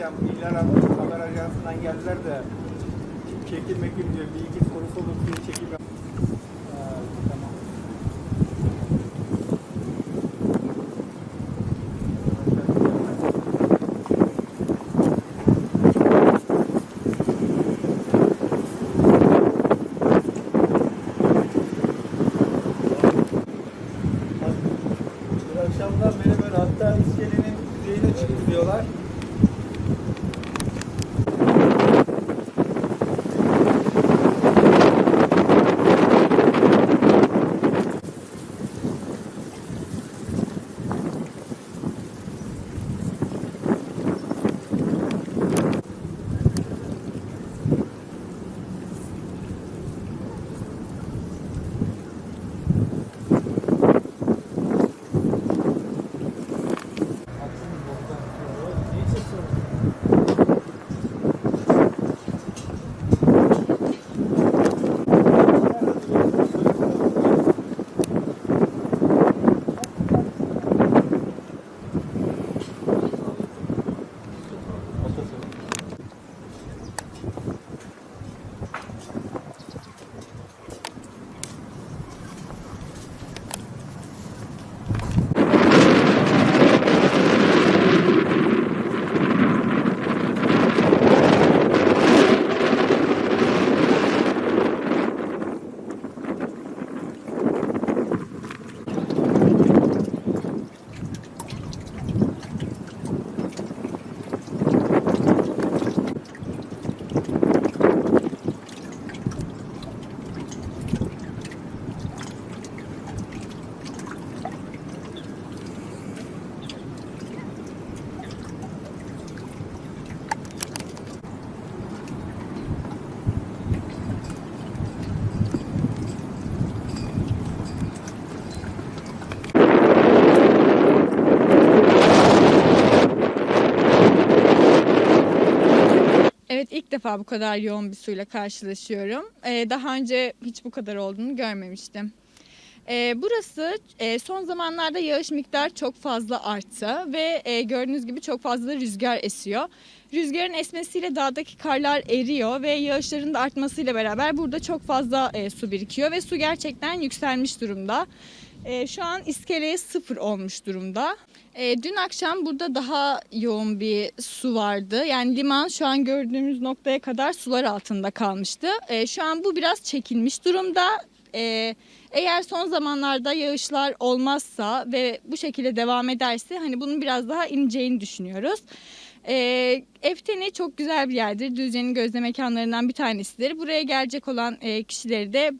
hocam İlhan haber ajansından geldiler de çekim mekim diyor. Bir iki sorusu olur diye çekim yap. Akşamdan beri böyle hatta iskelenin yüzeyine çıktı diyorlar. Evet ilk defa bu kadar yoğun bir suyla karşılaşıyorum. Ee, daha önce hiç bu kadar olduğunu görmemiştim. Ee, burası e, son zamanlarda yağış miktarı çok fazla arttı ve e, gördüğünüz gibi çok fazla rüzgar esiyor. Rüzgarın esmesiyle dağdaki karlar eriyor ve yağışların da artmasıyla beraber burada çok fazla e, su birikiyor ve su gerçekten yükselmiş durumda. E, şu an iskeleye sıfır olmuş durumda. E, dün akşam burada daha yoğun bir su vardı. Yani liman şu an gördüğümüz noktaya kadar sular altında kalmıştı. E, şu an bu biraz çekilmiş durumda. E, eğer son zamanlarda yağışlar olmazsa ve bu şekilde devam ederse hani bunun biraz daha ineceğini düşünüyoruz. E, Efteni çok güzel bir yerdir. Düzce'nin gözde mekanlarından bir tanesidir. Buraya gelecek olan e, kişileri de